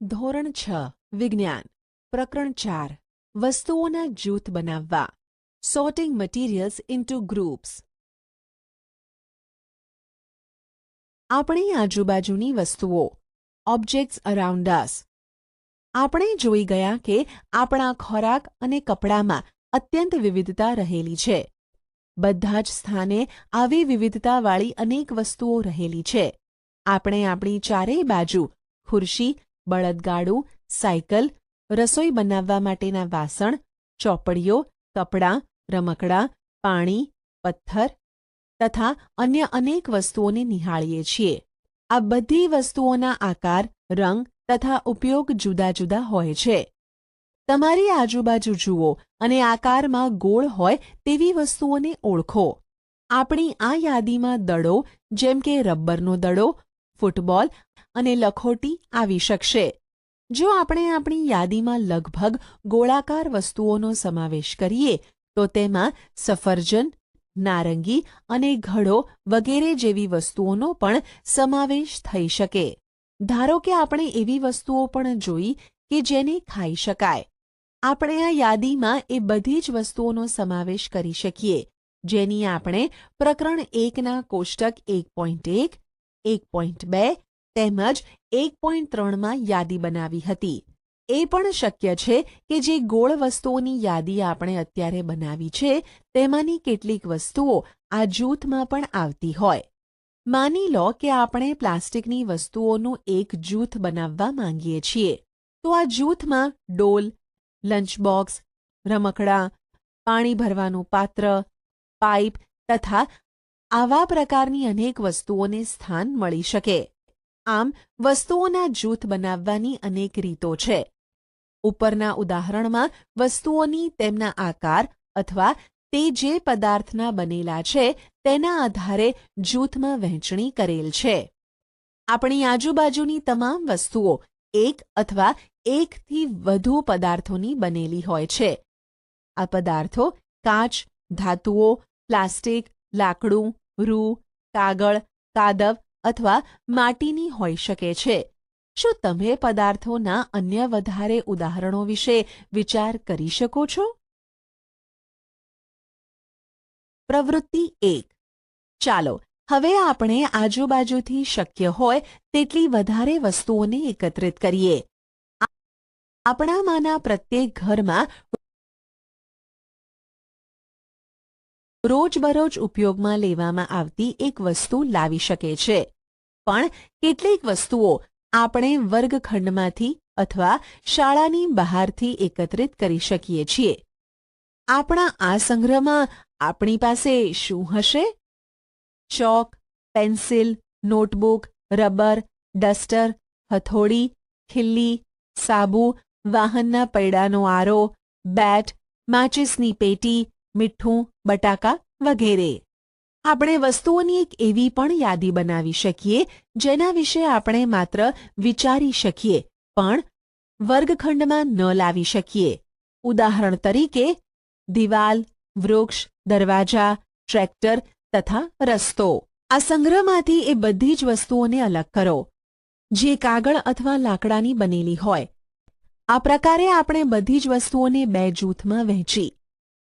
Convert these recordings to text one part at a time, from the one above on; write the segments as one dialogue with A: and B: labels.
A: ધોરણ છ, વિજ્ઞાન. પ્રકરણ ચાર, વસ્તુઓના જૂથ બનાવવા. સોર્ટિંગ મટીરિયલ્સ ઇન્ટુ ગ્રુપ્સ આપણી આજુબાજુની વસ્તુઓ ઓબ્જેક્ટ્સ અરાઉન્ડ અસ આપણે જોઈ ગયા કે આપણા ખોરાક અને કપડામાં અત્યંત વિવિધતા રહેલી છે. બધા જ સ્થાને આવી વિવિધતાવાળી અનેક વસ્તુઓ રહેલી છે. આપણે આપણી ચારેય બાજુ ખુરશી બળદગાડું, સાયકલ, રસોઈ બનાવવા માટેના વાસણ, ચોપડીઓ, કપડાં, રમકડાં, પાણી, પથ્થર તથા અન્ય અનેક વસ્તુઓને નિહાળીએ છીએ. આ બધી વસ્તુઓના આકાર, રંગ તથા ઉપયોગ જુદા જુદા હોય છે. તમારી આજુબાજુ જુઓ અને આકારમાં ગોળ હોય તેવી વસ્તુઓને ઓળખો. આપણી આ યાદીમાં દડો, જેમ કે રબ્બરનો દડો, ફૂટબોલ અને લખોટી આવી શકશે. જો આપણે આપણી યાદીમાં લગભગ ગોળાકાર વસ્તુઓનો સમાવેશ કરીએ, તો તેમાં સફરજન, નારંગી અને ઘડો વગેરે જેવી વસ્તુઓનો પણ સમાવેશ થઈ શકે. ધારો કે આપણે એવી વસ્તુઓ પણ જોઈ કે જેને ખાઈ શકાય. આપણે આ યાદીમાં એ બધી જ વસ્તુઓનો સમાવેશ કરી શકીએ, જેની આપણે પ્રકરણ એકના કોષ્ટક એક પોઈન્ટ એક એક પોઈન્ટ બે તેમજ એક પોઈન્ટ ત્રણમાં યાદી બનાવી હતી. એ પણ શક્ય છે કે જે ગોળ વસ્તુઓની યાદી આપણે અત્યારે બનાવી છે, તેમાંની કેટલીક વસ્તુઓ આ જૂથમાં પણ આવતી હોય. માની લો કે આપણે પ્લાસ્ટિકની વસ્તુઓનું એક જૂથ બનાવવા માંગીએ છીએ, તો આ જૂથમાં ડોલ લંચ બોક્સ રમકડાં, પાણી ભરવાનું પાત્ર, પાઇપ તથા આવા પ્રકારની અનેક વસ્તુઓને સ્થાન મળી શકે. આમ વસ્તુઓના જૂથ બનાવવાની અનેક રીતો છે. ઉપરના ઉદાહરણમાં વસ્તુઓની તેમના આકાર અથવા તે જે પદાર્થના બનેલા છે તેના આધારે જૂથમાં વહેંચણી કરેલ છે. આપણી આજુબાજુની તમામ વસ્તુઓ એક અથવા એકથી વધુ પદાર્થોની બનેલી હોય છે. આ પદાર્થો કાચ, ધાતુઓ, પ્લાસ્ટિક, લાકડું, રૂ, કાગળ, કાદવ અથવા માટીની હોઈ શકે છે. શું તમે પદાર્થોના અન્ય વધારે ઉદાહરણો વિશે વિચાર કરી શકો છો? પ્રવૃત્તિ એક. ચાલો, હવે આપણે આજુબાજુથી શક્ય હોય તેટલી વધારે વસ્તુઓને એકત્રિત કરીએ. આપણામાંના પ્રત્યેક ઘરમાં રોજબરોજ ઉપયોગમાં લેવામાં આવતી એક વસ્તુ લાવી શકે છે. પણ કેટલીક વસ્તુઓ આપણે વર્ગખંડમાંથી અથવા શાળાની બહારથી એકત્રિત કરી શકીએ છીએ. આપણા આ સંગ્રહમાં આપણી પાસે શું હશે? Chalk, pencil, notebook, rubber, duster, હથોડી, ખિલ્લી, સાબુ, વાહનના પૈડાનો આરો, બેટ, માચિસની પેટી, મીઠું, બટાકા વગેરે. આપણે વસ્તુઓની એક એવી પણ યાદી બનાવી શકીએ, જેના વિશે આપણે માત્ર વિચારી શકીએ, પણ વર્ગખંડમાં ન લાવી શકીએ. ઉદાહરણ તરીકે, દિવાલ, વૃક્ષ, દરવાજા, ટ્રેક્ટર તથા રસ્તો. આ સંગ્રહમાંથી એ બધી જ વસ્તુઓને અલગ કરો, જે કાગળ અથવા લાકડાની બનેલી હોય. આ પ્રકારે આપણે બધી જ વસ્તુઓને બે જૂથમાં વહેંચી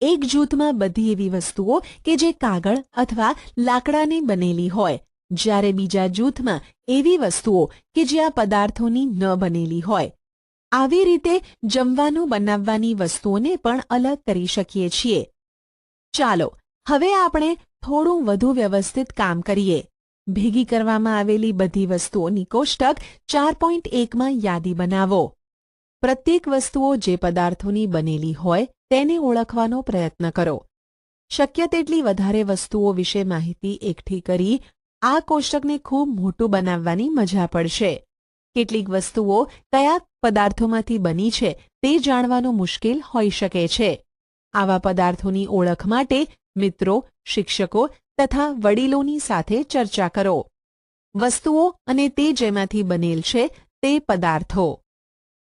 A: એક જૂથમાં બધી એવી વસ્તુઓ કે જે કાગળ અથવા લાકડાની બનેલી હોય. જ્યારે બીજા જૂથમાં એવી વસ્તુઓ કે જે આ પદાર્થોની ન બનેલી હોય. આવી રીતે જમવાનું બનાવવાની વસ્તુઓને પણ અલગ કરી શકીએ છીએ. ચાલો, હવે આપણે થોડું વધુ વ્યવસ્થિત કામ કરીએ. ભેગી કરવામાં આવેલી બધી વસ્તુઓની કોષ્ટક ચાર પોઈન્ટ એકમાં યાદી બનાવો. પ્રત્યેક વસ્તુઓ જે પદાર્થોની બનેલી હોય તેને ઓળખવાનો પ્રયત્ન કરો. શક્ય તેટલી વધારે વસ્તુઓ વિશે માહિતી એકઠી કરી આ કોષ્ટકને ખૂબ મોટું બનાવવાની મજા પડશે. કેટલીક વસ્તુઓ કયા પદાર્થોમાંથી બની છે તે જાણવાનું મુશ્કેલ હોઈ શકે છે. આવા પદાર્થોની ઓળખ માટે મિત્રો, શિક્ષકો તથા વડીલોની સાથે ચર્ચા કરો. વસ્તુઓ અને તે જેમાંથી બનેલ છે તે પદાર્થો.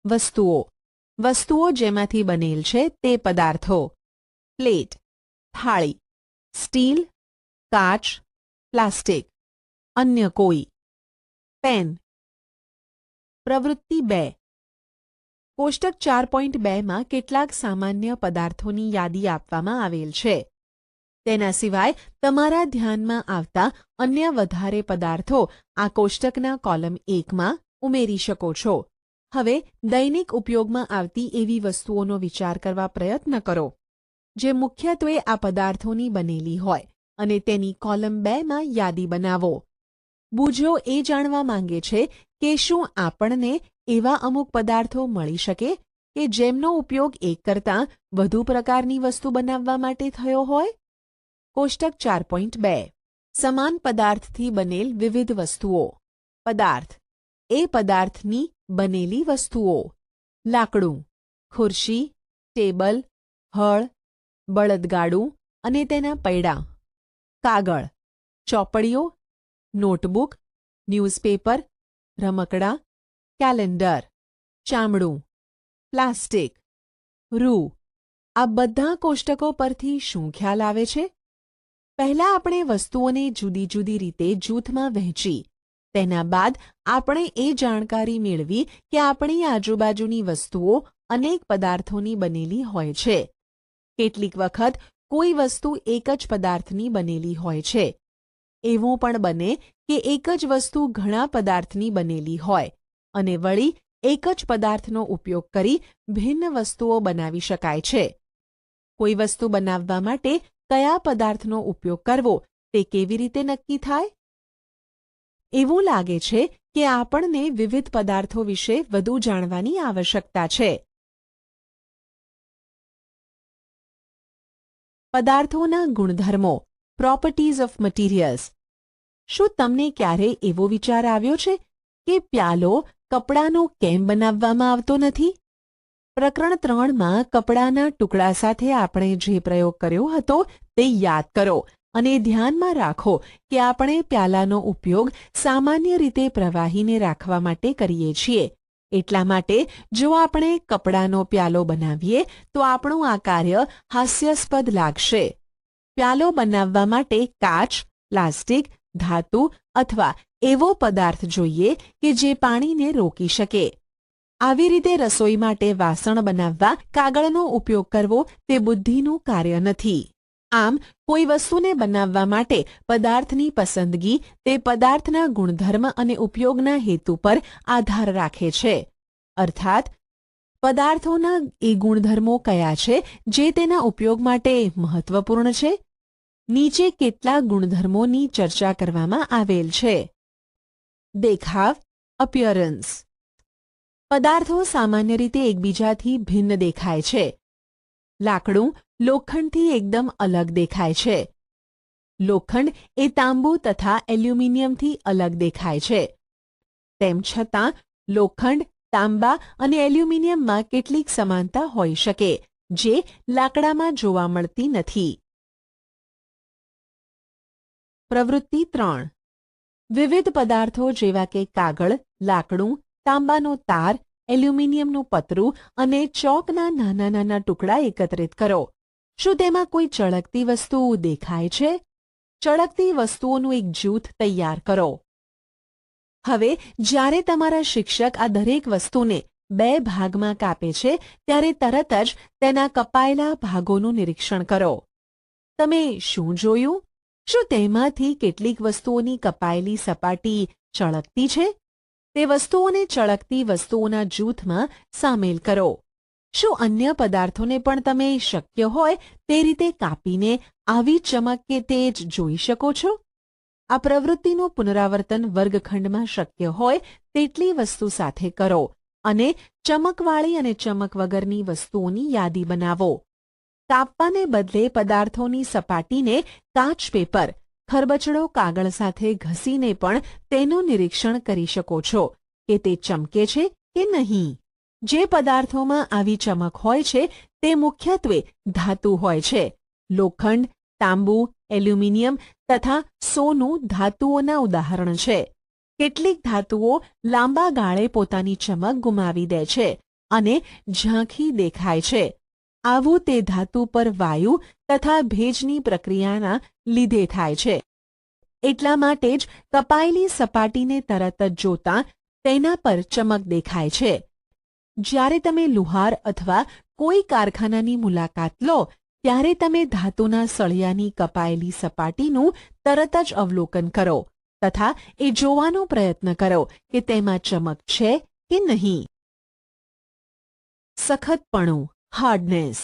A: વસ્તુઓ. વસ્તુઓ જેમાંથી બનેલ છે તે પદાર્થો. પ્લેટ, થાળી, સ્ટીલ, કાચ, પ્લાસ્ટિક, અન્ય કોઈ. પેન. પ્રવૃત્તિ બે. કોષ્ટક ચાર પોઈન્ટ બેમાં કેટલાક સામાન્ય પદાર્થોની યાદી આપવામાં આવેલ છે. તેના સિવાય, તમારા ધ્યાનમાં આવતા અન્ય વધારે પદાર્થો આ કોષ્ટકના કોલમ એકમાં ઉમેરી શકો છો. હવે દૈનિક ઉપયોગમાં આવતી એવી વસ્તુઓનો વિચાર કરવા પ્રયત્ન કરો, જે મુખ્યત્વે આ પદાર્થોની બનેલી હોય અને તેની કોલમ બેમાં યાદી બનાવો. બુજો એ જાણવા માંગે છે કે શું આપણને એવા અમુક પદાર્થો મળી શકે કે જેમનો ઉપયોગ એક કરતાં વધુ પ્રકારની વસ્તુ બનાવવા માટે થયો હોય? કોષ્ટક ચાર પોઈન્ટ બે. સમાન પદાર્થથી બનેલ વિવિધ વસ્તુઓ. પદાર્થ. એ પદાર્થની બનેલી વસ્તુઓ. લાકડું, ખુરશી, ટેબલ, હળ, બળદગાડું અને તેના પૈડા. કાગળ, ચોપડીઓ, નોટબુક, ન્યૂઝપેપર, રમકડાં, કેલેન્ડર, ચામડું, પ્લાસ્ટિક, રૂ. આ બધા કોષ્ટકો પરથી શું ખ્યાલ આવે છે? પહેલા આપણે વસ્તુઓને જુદી જુદી રીતે જૂથમાં વહેંચી તેના બાદ આપણે એ જાણકારી મેળવી કે આપણી આજુબાજુની વસ્તુઓ અનેક પદાર્થોની બનેલી હોય છે. કેટલીક વખત કોઈ વસ્તુ એક જ પદાર્થની બનેલી હોય છે. એવું પણ બને કે એક જ વસ્તુ ઘણા પદાર્થની બનેલી હોય અને વળી એક જ પદાર્થનો ઉપયોગ કરી ભિન્ન વસ્તુઓ બનાવી શકાય છે. કોઈ વસ્તુ બનાવવા માટે કયા પદાર્થનો ઉપયોગ કરવો તે કેવી રીતે નક્કી થાય? એવું લાગે છે કે આપણને વિવિધ પદાર્થો વિશે વધુ જાણવાની આવશ્યકતા છે. પદાર્થોના ગુણધર્મો પ્રોપર્ટીઝ ઓફ મટીરિયલ્સ શું તમને ક્યારે એવો વિચાર આવ્યો છે કે પ્યાલો કપડાનો કેમ બનાવવામાં આવતો નથી? પ્રકરણ ત્રણમાં કપડાના ટુકડા સાથે આપણે જે પ્રયોગ કર્યો હતો તે યાદ કરો. અને ધ્યાનમાં રાખો કે આપણે પ્યાલાનો ઉપયોગ સામાન્ય રીતે પ્રવાહીને રાખવા માટે કરીએ છીએ. એટલા માટે જો આપણે કપડાનો પ્યાલો બનાવીએ, તો આપણું આ કાર્ય હાસ્યાસ્પદ લાગશે. પ્યાલો બનાવવા માટે કાચ, પ્લાસ્ટિક, ધાતુ અથવા એવો પદાર્થ જોઈએ કે જે પાણીને રોકી શકે. આવી રીતે રસોઈ માટે વાસણ બનાવવા કાગળનો ઉપયોગ કરવો તે બુદ્ધિનું કાર્ય નથી. આમ, કોઈ વસ્તુને બનાવવા માટે પદાર્થની પસંદગી તે પદાર્થના ગુણધર્મ અને ઉપયોગના હેતુ પર આધાર રાખે છે. અર્થાત, પદાર્થોના એ ગુણધર્મો કયા છે જે તેના ઉપયોગ માટે મહત્વપૂર્ણ છે? નીચે કેટલા ગુણધર્મોની ચર્ચા કરવામાં આવેલ છે? દેખાવ, અપિયરન્સ. પદાર્થો સામાન્ય રીતે એકબીજાથી ભિન્ન દેખાય છે. લાકડું લોખંડથી એકદમ અલગ દેખાય છે. લોખંડ એ તાંબુ તથા એલ્યુમિનિયમથી અલગ દેખાય છે. તેમ છતાં, લોખંડ, તાંબા અને એલ્યુમિનિયમમાં કેટલીક સમાનતા હોઈ શકે, જે લાકડામાં જોવા મળતી નથી. પ્રવૃત્તિ ત્રણ. વિવિધ પદાર્થો જેવા કે કાગળ, લાકડું, તાંબાનો તાર, એલ્યુમિનિયમનું પતરું અને ચોકના નાના નાના ટુકડા એકત્રિત કરો. શું તેમાં કોઈ ચળકતી વસ્તુ દેખાય છે? ચળકતી વસ્તુઓનું એક જૂથ તૈયાર કરો. હવે, જ્યારે તમારા શિક્ષક આ દરેક વસ્તુને બે ભાગમાં કાપે છે, ત્યારે તરત જ તેના કપાયેલા ભાગોનું નિરીક્ષણ કરો. તમે શું જોયું? શું તેમાંથી કેટલીક વસ્તુઓની કપાયેલી સપાટી ચળકતી છે? તે વસ્તુઓને ચળકતી વસ્તુઓના જૂથમાં સામેલ કરો. શું અન્ય પદાર્થોને પણ તમે શક્ય હોય તે રીતે કાપીને આવી ચમક કે તેજ જોઈ શકો છો? આ પ્રવૃત્તિનું પુનરાવર્તન વર્ગખંડમાં શક્ય હોય તેટલી વસ્તુ સાથે કરો અને ચમકવાળી અને ચમક વગરની વસ્તુઓની યાદી બનાવો. કાપવાને બદલે પદાર્થોની સપાટીને કાચ પેપર, ખરબચડો કાગળ સાથે ઘસીને પણ તેનું નિરીક્ષણ કરી શકો છો કે તે ચમકે છે કે નહીં. જે પદાર્થોમાં આવી ચમક હોય છે, તે મુખ્યત્વે ધાતુ હોય છે. લોખંડ, તાંબુ, એલ્યુમિનિયમ તથા સોનું ધાતુઓના ઉદાહરણ છે. કેટલીક ધાતુઓ લાંબા ગાળે પોતાની ચમક ગુમાવી દે છે અને ઝાંખી દેખાય છે. આવું તે ધાતુ પર વાયુ તથા ભેજની પ્રક્રિયાના લીધે થાય છે. એટલા માટે જ કપાયેલી સપાટીને તરત જ જોતા તેના પર ચમક દેખાય છે. જ્યારે તમે લુહાર અથવા કોઈ કારખાનાની મુલાકાત લો, ત્યારે તમે ધાતુના સળિયાની કપાયેલી સપાટીનું તરત જ અવલોકન કરો તથા એ જોવાનો પ્રયત્ન કરો કે તેમાં ચમક છે કે નહીં. સખતપણું હાર્ડનેસ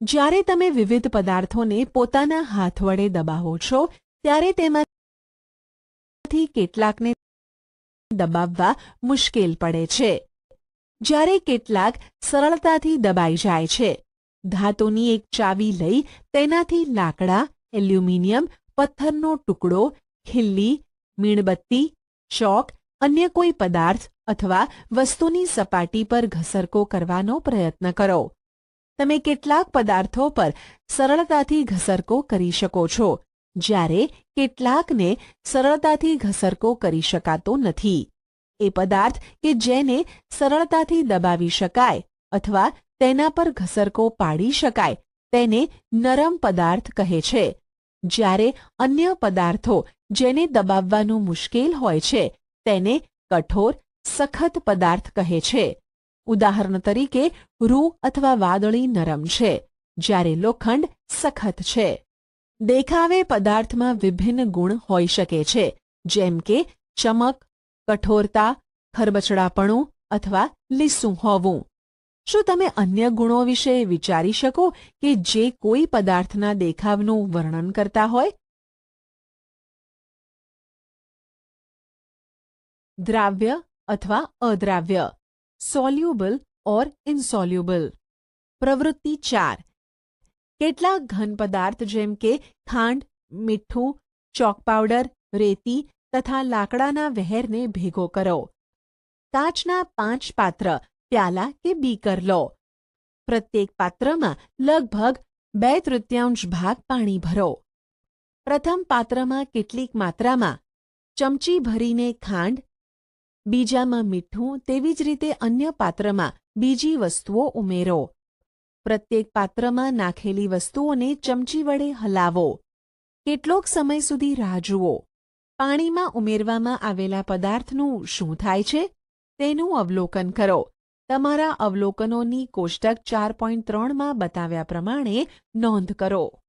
A: જ્યારે તમે વિવિધ પદાર્થોને પોતાના હાથ વડે દબાવો છો, ત્યારે તેમાંથી કેટલાકને દબાવવા મુશ્કેલ પડે છે. જ્યારે કેટલાક સરળતાથી દબાઈ જાય છે. ધાતુની એક ચાવી લઈ તેનાથી લાકડા, એલ્યુમિનિયમ, પથ્થરનો ટુકડો, ખિલ્લી, મીણબત્તી, ચોક, અન્ય કોઈ પદાર્થ અથવા વસ્તુની સપાટી પર ઘસરકો કરવાનો પ્રયત્ન કરો. તમે કેટલાક પદાર્થો પર સરળતાથી ઘસરકો કરી શકો છો, જ્યારે કેટલાકને સરળતાથી ઘસરકો કરી શકાતો નથી. એ પદાર્થ કે જેને સરળતાથી દબાવી શકાય અથવા તેના પર ઘસરકો પાડી શકાય તેને નરમ પદાર્થ કહે છે. જ્યારે અન્ય પદાર્થો જેને દબાવવાનું મુશ્કેલ હોય છે તેને કઠોર, સખત પદાર્થ કહે છે. ઉદાહરણ તરીકે, રૂ અથવા વાદળી નરમ છે, જ્યારે લોખંડ સખત છે. દેખાવે પદાર્થમાં વિભિન્ન ગુણ હોઈ શકે છે, જેમ કે ચમક કઠોરતા, ખરબચડાપણું અથવા લીસું હોવું. શું તમે અન્ય ગુણો વિશે વિચારી શકો કે જે કોઈ પદાર્થના દેખાવનું વર્ણન કરતા હોય? દ્રાવ્ય અથવા અદ્રાવ્ય સોલ્યુબલ ઓર ઇનસોલ્યુબલ પ્રવૃત્તિ ચાર. કેટલાક ઘન પદાર્થ જેમ કે ખાંડ, મીઠું, ચોક પાવડર, રેતી તથા લાકડાના વહેરને ભેગો કરો. કાચના પાંચ પાત્ર, પ્યાલા કે બીકર લો. પ્રત્યેક પાત્રમાં લગભગ બે તૃતીયાંશ ભાગ પાણી ભરો. પ્રથમ પાત્રમાં કેટલીક માત્રામાં ચમચી ભરીને ખાંડ, બીજામાં મીઠું તેવી જ રીતે અન્ય પાત્રમાં બીજી વસ્તુઓ ઉમેરો. પ્રત્યેક પાત્રમાં નાખેલી વસ્તુઓને ચમચી વડે હલાવો. કેટલોક સમય સુધી રાહ જુઓ. પાણીમાં ઉમેરવામાં આવેલા પદાર્થનું શું થાય છે? તેનું અવલોકન કરો. તમારા અવલોકનોની કોષ્ટક ચાર પોઈન્ટ ત્રણમાં બતાવ્યા પ્રમાણે નોંધ કરો.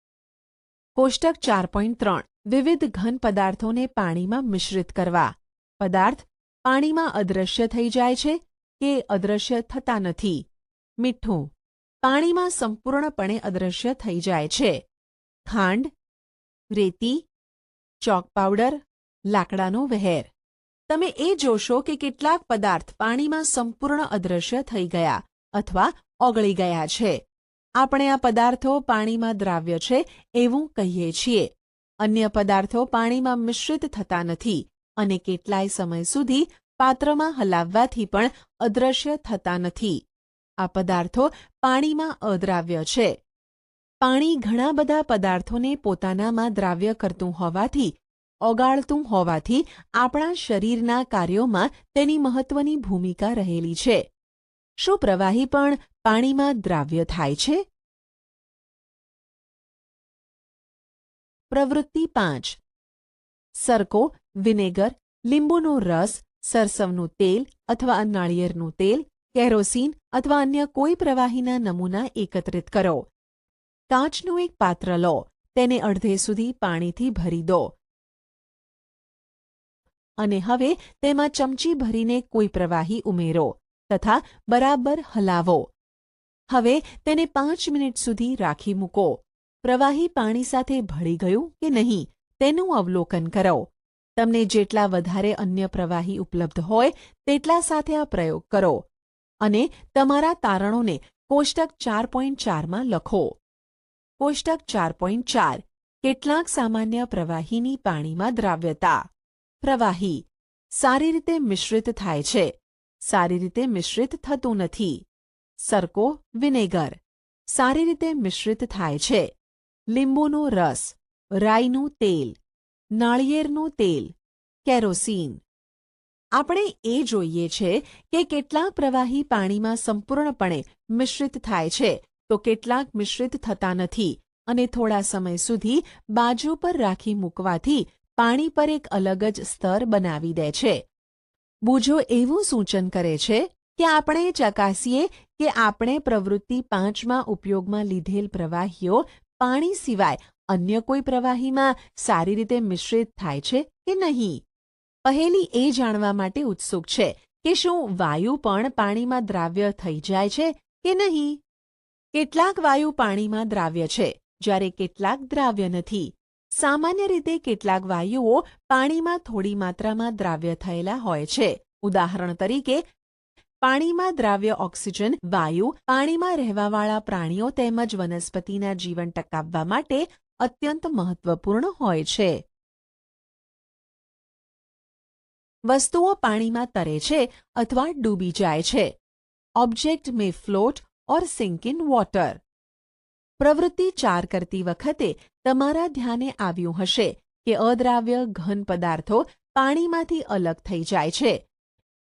A: કોષ્ટક ચાર પોઈન્ટ ત્રણ. વિવિધ ઘન પદાર્થોને પાણીમાં મિશ્રિત કરવા. પદાર્થ પાણીમાં અદૃશ્ય થઈ જાય છે કે અદૃશ્ય થતા નથી. મીઠું પાણીમાં સંપૂર્ણપણે અદૃશ્ય થઈ જાય છે. ખાંડ રેતી, ચોક પાવડર લાકડાનો વહેર. તમે એ જોશો કે કેટલાક પદાર્થ પાણીમાં સંપૂર્ણ અદૃશ્ય થઈ ગયા અથવા ઓગળી ગયા છે. આપણે આ પદાર્થો પાણીમાં દ્રાવ્ય છે એવું કહીએ છીએ. અન્ય પદાર્થો પાણીમાં મિશ્રિત થતા નથી અને કેટલાય સમય સુધી પાત્રમાં હલાવવાથી પણ અદૃશ્ય થતા નથી. આ પદાર્થો પાણીમાં અદ્રાવ્ય છે. પાણી ઘણા બધા પદાર્થોને પોતાનામાં દ્રાવ્ય કરતું હોવાથી ઓગાળતું હોવાથી આપણા શરીરના કાર્યોમાં તેની મહત્વની ભૂમિકા રહેલી છે. શું પ્રવાહી પણ પાણીમાં દ્રાવ્ય થાય છે? પ્રવૃત્તિ પાંચ. સરકો વિનેગર, લીંબુનો રસ, સરસવનું તેલ અથવા નાળિયેરનું તેલ, કેરોસીન અથવા અન્ય કોઈ પ્રવાહીના નમૂના એકત્રિત કરો. કાચનું એક પાત્ર લો, તેને અડધે સુધી પાણીથી ભરી દો. અને હવે તેમાં ચમચી ભરીને કોઈ પ્રવાહી ઉમેરો તથા બરાબર હલાવો. હવે તેને પાંચ મિનિટ સુધી રાખી મૂકો. પ્રવાહી પાણી સાથે ભળી ગયું કે નહીં તેનું અવલોકન કરો. તમને જેટલા વધારે અન્ય પ્રવાહી ઉપલબ્ધ હોય તેટલા સાથે આ પ્રયોગ કરો અને તમારા તારણોને કોષ્ટક ચાર પોઈન્ટ ચારમાં લખો. કોષ્ટક ચાર પોઈન્ટ ચાર. કેટલાક સામાન્ય પ્રવાહીની પાણીમાં દ્રાવ્યતા. પ્રવાહી. સારી રીતે મિશ્રિત થાય છે. સારી રીતે મિશ્રિત થતું નથી. સરકો વિનેગર. સારી રીતે મિશ્રિત થાય છે. લીંબુનો રસ. રાઈનું તેલ. નાળિયેરનું તેલ. કેરોસીન. આપણે એ જોઈએ છે કે કેટલાક પ્રવાહી પાણીમાં સંપૂર્ણપણે મિશ્રિત થાય છે, તો કેટલાક મિશ્રિત થતા નથી અને થોડા સમય સુધી બાજુ પર રાખી મૂકવાથી પાણી પર એક અલગ જ સ્તર બનાવી દે છે. બુજો એવું સૂચન કરે છે કે આપણે ચકાસીએ કે આપણે પ્રવૃત્તિ પાંચમાં ઉપયોગમાં લીધેલ પ્રવાહીઓ પાણી સિવાય અન્ય કોઈ પ્રવાહીમાં સારી રીતે મિશ્રિત થાય છે કે નહીં? પહેલી એ જાણવા માટે ઉત્સુક છે કે શું વાયુ પણ પાણીમાં દ્રાવ્ય થઈ જાય છે કે નહીં? કેટલાક વાયુ પાણીમાં દ્રાવ્ય છે, જ્યારે કેટલાક દ્રાવ્ય નથી. સામાન્ય રીતે કેટલાક વાયુઓ પાણીમાં થોડી માત્રામાં દ્રાવ્ય થયેલા હોય છે. ઉદાહરણ તરીકે, પાણીમાં દ્રાવ્ય ઓક્સિજન, વાયુ, પાણીમાં રહેવાવાળા પ્રાણીઓ તેમજ વનસ્પતિના જીવન ટકાવવા માટે અત્યંત મહત્વપૂર્ણ હોય છે. વસ્તુઓ પાણીમાં તરે છે અથવા ડૂબી જાય છે. Object may float or sink in water. પ્રવૃત્તિ ચાર કરતી વખતે તમારા ધ્યાને આવ્યું હશે કે અદ્રાવ્ય ઘન પદાર્થો પાણીમાંથી અલગ થઈ જાય છે.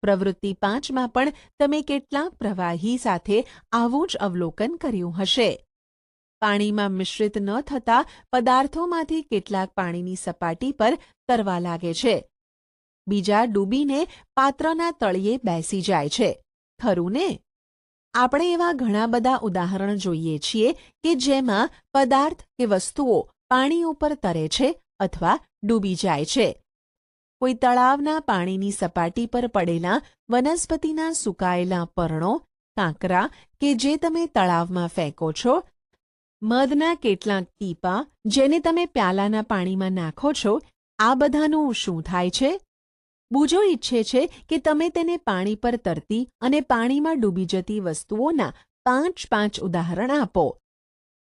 A: પ્રવૃત્તિ પાંચમાં પણ તમે કેટલાક પ્રવાહી સાથે આવું જ અવલોકન કર્યું હશે. પાણીમાં મિશ્રિત ન થતા પદાર્થોમાંથી કેટલાક પાણીની સપાટી પર તરવા લાગે છે. બીજા ડૂબીને પાત્રના તળિયે બેસી જાય છે. ખરું ને? આપણે એવા ઘણા બધા ઉદાહરણ જોઈએ છીએ કે જેમાં પદાર્થ કે વસ્તુઓ પાણી ઉપર તરે છે અથવા ડૂબી જાય છે. કોઈ તળાવના પાણીની સપાટી પર પડેલા વનસ્પતિના સુકાયેલા પર્ણો, કાંકરા કે જે તમે તળાવમાં ફેંકો છો, મધના કેટલાક ટીપા જેને તમે પ્યાલાના પાણીમાં નાખો છો, આ બધાનું શું થાય છે? બુજો ઈચ્છે છે કે તમે તેને પાણી પર તરતી અને પાણીમાં ડૂબી જતી વસ્તુઓના પાંચ પાંચ ઉદાહરણ આપો.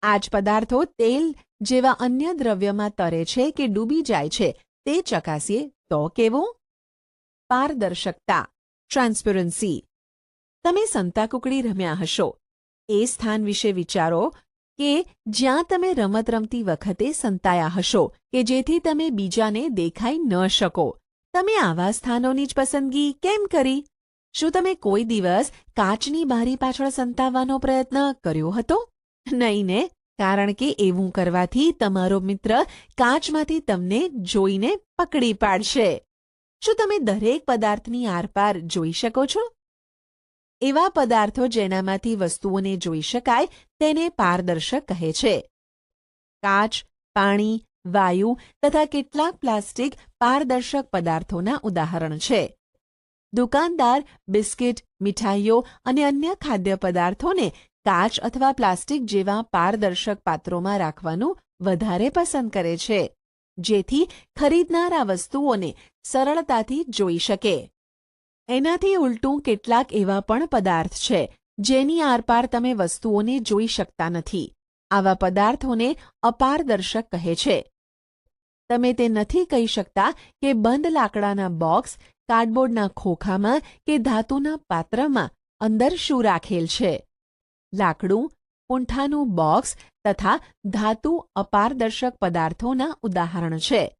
A: આ જ પદાર્થો તેલ જેવા અન્ય દ્રવ્યમાં તરે છે કે ડૂબી જાય છે, તે ચકાસીએ તો કેવું? પારદર્શકતા, ટ્રાન્સપરન્સી. તમે સંતાકુકડી રમ્યા હશો. એ સ્થાન વિશે વિચારો કે જ્યાં તમે રમત રમતી વખતે સંતાયા હશો કે જેથી તમે બીજાને દેખાઈ ન શકો. તમે આવા સ્થાનોની જ પસંદગી કેમ કરી? શું તમે કોઈ દિવસ કાચની બારી પાછળ સંતાવવાનો પ્રયત્ન કર્યો હતો? નહીં ને, કારણ કે એવું કરવાથી તમારો મિત્ર કાચમાંથી તમને જોઈને પકડી પાડશે. શું તમે દરેક પદાર્થની આરપાર જોઈ શકો છો? એવા પદાર્થો જેનામાંથી વસ્તુઓને જોઈ શકાય તેને પારદર્શક કહે છે. કાચ, પાણી વાયુ તથા કેટલાક પ્લાસ્ટિક પારદર્શક પદાર્થોના ઉદાહરણ છે. દુકાનદાર બિસ્કિટ, મીઠાઈઓ અને અન્ય ખાદ્ય પદાર્થોને કાચ અથવા પ્લાસ્ટિક જેવા પારદર્શક પાત્રોમાં રાખવાનું વધારે પસંદ કરે છે, જેથી ખરીદનારા વસ્તુઓને સરળતાથી જોઈ શકે. એનાથી ઉલટું કેટલાક એવા પણ પદાર્થ છે, જેની આરપાર તમે વસ્તુઓને જોઈ શકતા નથી. આવા પદાર્થોને અપારદર્શક કહે છે. તમે તે નથી કહી શકતા કે બંધ લાકડાના બોક્સ, કાર્ડબોર્ડના ખોખામાં કે ધાતુના પાત્રમાં અંદર શું રાખેલ છે? લાકડું પૂંઠાનું બોક્સ તથા ધાતુ અપારદર્શક પદાર્થોના ઉદાહરણ છે.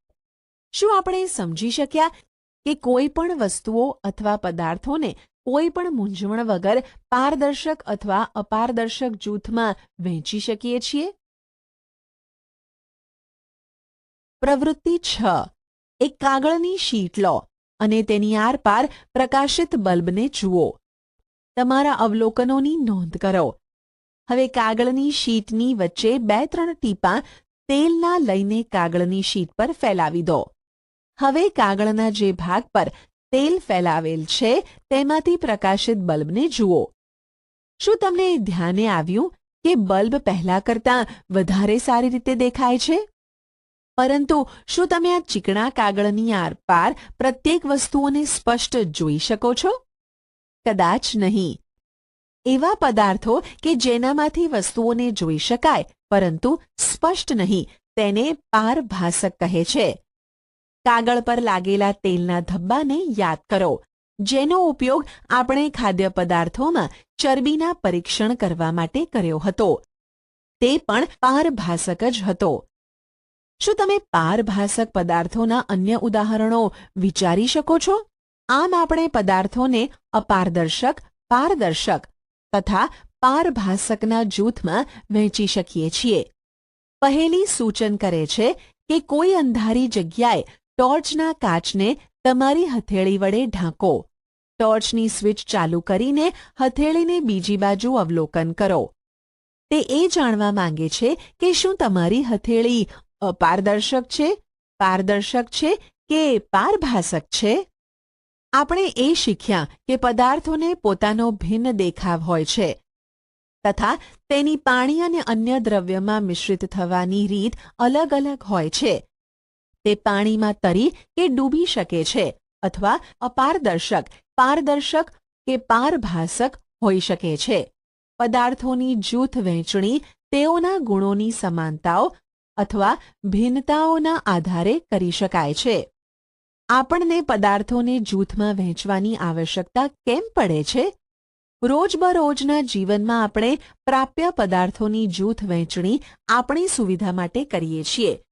A: શું આપણે સમજી શક્યા કે કોઈ પણ વસ્તુઓ અથવા પદાર્થોને કોઈ પણ મૂંઝવણ વગર પારદર્શક અથવા અપારદર્શક જૂથમાં વહેંચી શકીએ છીએ? પ્રવૃત્તિ છ. એક કાગળની શીટ લો અને તેની આરપાર પ્રકાશિત બલ્બને જુઓ. તમારા અવલોકનોની નોંધ કરો. હવે કાગળની શીટની વચ્ચે બે ત્રણ ટીપાં તેલના લઈને કાગળની શીટ પર ફેલાવી દો. હવે કાગળના જે ભાગ પર તેલ ફેલાવેલ છે, તેમાંથી પ્રકાશિત બલ્બને જુઓ. શું તમને ધ્યાને આવ્યું કે બલ્બ પહેલા કરતાં વધારે સારી રીતે દેખાય છે? પરંતુ શું તમે આ ચીકણા કાગળની આરપાર પ્રત્યેક વસ્તુઓને સ્પષ્ટ જોઈ શકો છો? કદાચ નહીં. એવા પદાર્થો કે જેનામાંથી વસ્તુઓને જોઈ શકાય, પરંતુ સ્પષ્ટ નહીં, તેને પારભાસક કહે છે. કાગળ પર લાગેલા તેલના ધબ્બાને યાદ કરો, જેનો ઉપયોગ આપણે ખાદ્ય પદાર્થોમાં ચરબીના પરીક્ષણ કરવા માટે કર્યો હતો. તે પણ પારભાસક જ હતો. શું તમે પારભાસક પદાર્થોના અન્ય ઉદાહરણો વિચારી શકો છો? આમ આપણે પદાર્થોને અપારદર્શક, પારદર્શક તથા પારભાસકના જૂથમાં વહેંચી શકીએ છીએ. પહેલી સૂચન કરે છે કે કોઈ અંધારી જગ્યાએ ટોર્ચના કાચને તમારી હથેળી વડે ઢાંકો. ટોર્ચની સ્વિચ ચાલુ કરીને હથેળીને બીજી બાજુ અવલોકન કરો. તે એ જાણવા માંગે છે કે શું તમારી હથેળી અપારદર્શક છે, પારદર્શક છે કે પારભાસક છે? આપણે એ શીખ્યા કે પદાર્થોને પોતાનો ભિન્ન દેખાવ હોય છે તથા તેની પાણી અને અન્ય દ્રવ્યમાં મિશ્રિત થવાની રીત અલગ અલગ હોય છે. તે પાણીમાં તરી કે ડૂબી શકે છે અથવા અપારદર્શક, પારદર્શક કે પારભાસક હોઈ શકે છે. પદાર્થોની જૂથ વહેંચણી તેઓના ગુણોની સમાનતાઓ અથવા ભિન્નતાઓના આધારે કરી શકાય છે. આપણને પદાર્થોને જૂથમાં વહેંચવાની આવશ્યકતા કેમ પડે છે? રોજબરોજના જીવનમાં આપણે પ્રાપ્ય પદાર્થોની જૂથ વહેંચણી આપણી સુવિધા માટે કરીએ છીએ.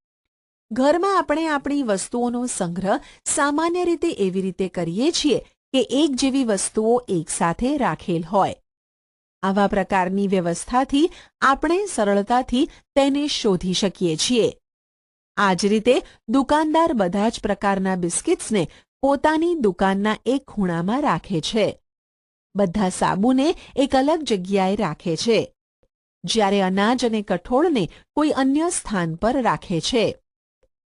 A: ઘરમાં આપણે આપણી વસ્તુઓનો સંગ્રહ સામાન્ય રીતે એવી રીતે કરીએ છીએ કે એક જેવી વસ્તુઓ એકસાથે રાખેલ હોય. આવા પ્રકારની વ્યવસ્થાથી આપણે સરળતાથી તેને શોધી શકીએ છીએ. આ જ રીતે દુકાનદાર બધા જ પ્રકારના બિસ્કિટ્સને પોતાની દુકાનના એક ખૂણામાં રાખે છે. બધા સાબુને એક અલગ જગ્યાએ રાખે છે. જ્યારે અનાજ અને કઠોળને કોઈ અન્ય સ્થાન પર રાખે છે.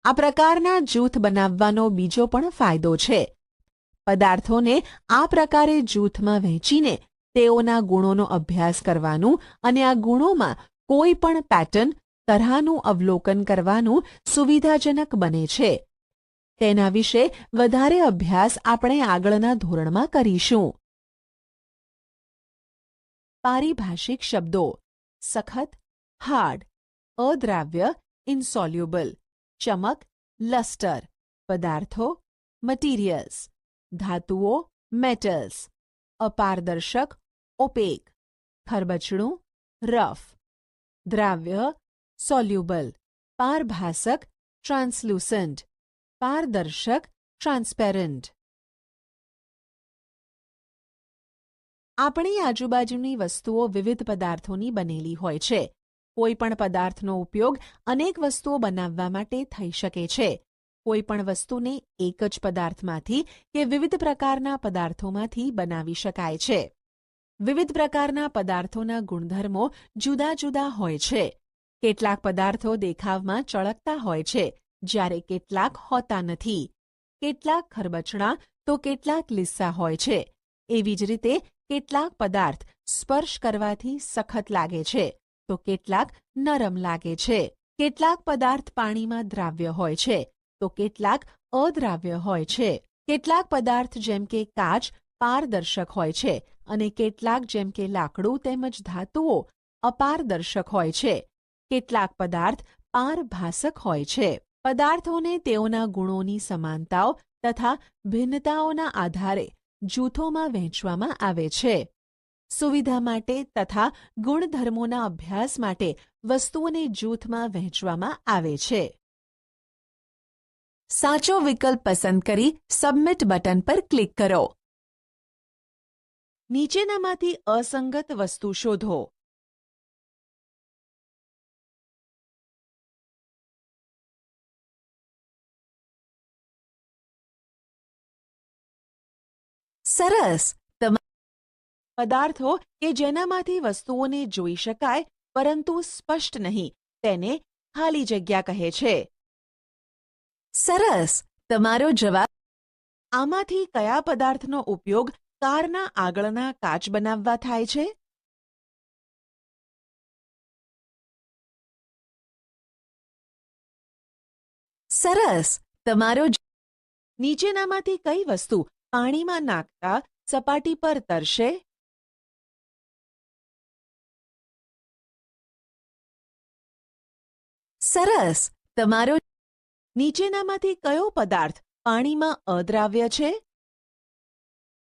A: આ પ્રકારના જૂથ બનાવવાનો બીજો પણ ફાયદો છે. પદાર્થોને આ પ્રકારે જૂથમાં વહેંચીને તેઓના ગુણોનો અભ્યાસ કરવાનું અને આ ગુણોમાં કોઈ પણ પેટર્ન તરહાનું અવલોકન કરવાનું સુવિધાજનક બને છે. તેના વિશે વધારે અભ્યાસ આપણે આગળના ધોરણમાં કરીશું. પારિભાષિક શબ્દો. સખત હાર્ડ અદ્રાવ્ય ઇન્સોલ્યુબલ ચમક લસ્ટર પદાર્થો મટીરિયલ્સ ધાતુઓ મેટલ્સ અપારદર્શક ઓપેક ખરબચડું રફ દ્રાવ્ય સોલ્યુબલ પારભાસક ટ્રાન્સલ્યુસન્ટ પારદર્શક ટ્રાન્સપેરન્ટ આપણી આજુબાજુની વસ્તુઓ વિવિધ પદાર્થોની બનેલી હોય છે. કોઈ પણ પદાર્થનો ઉપયોગ અનેક વસ્તુઓ બનાવવા માટે થઈ શકે છે. કોઈ પણ વસ્તુને એક જ પદાર્થમાંથી કે વિવિધ પ્રકારના પદાર્થોમાંથી બનાવી શકાય છે. વિવિધ પ્રકારના પદાર્થોના ગુણધર્મો જુદા જુદા હોય છે. કેટલાક પદાર્થો દેખાવમાં ચળકતા હોય છે, જ્યારે કેટલાક હોતા નથી. કેટલાક ખરબચડા તો કેટલાક લીસ્સા હોય છે. એવી જ રીતે કેટલાક પદાર્થ સ્પર્શ કરવાથી સખત લાગે છે, તો કેટલાક નરમ લાગે છે. કેટલાક પદાર્થ પાણીમાં દ્રાવ્ય હોય છે, તો કેટલાક અદ્રાવ્ય હોય છે. કેટલાક પદાર્થ જેમ કે કાચ પારદર્શક હોય છે અને કેટલાક જેમ કે લાકડું તેમજ ધાતુઓ અપારદર્શક હોય છે. કેટલાક પદાર્થ પારભાસક હોય છે. પદાર્થોને તેઓના ગુણોની સમાનતાઓ તથા ભિન્નતાઓના આધારે જૂથોમાં વહેંચવામાં આવે છે. સુવિધા માટે તથા ગુણધર્મોના અભ્યાસ માટે વસ્તુઓને જૂથમાં વહેંચવામાં આવે છે. સાચો વિકલ્પ પસંદ કરી સબમિટ બટન પર ક્લિક કરો. નીચેનામાંથી અસંગત વસ્તુ શોધો. સરસ. પદાર્થો કે જેનામાંથી વસ્તુઓને જોઈ શકાય પરંતુ સ્પષ્ટ નહીં તેને ખાલી જગ્યા કહે છે. સરસ. તમારો જવાબ? આમાંથી કયા પદાર્થનો ઉપયોગ કારના આગળના કાચ બનાવવા થાય છે? સરસ. તમારો નીચેનામાંથી કઈ વસ્તુ પાણીમાં નાખતા સપાટી પર તરશે? સરસ. તમારો નીચેનામાંથી કયો પદાર્થ પાણીમાં અદ્રાવ્ય છે?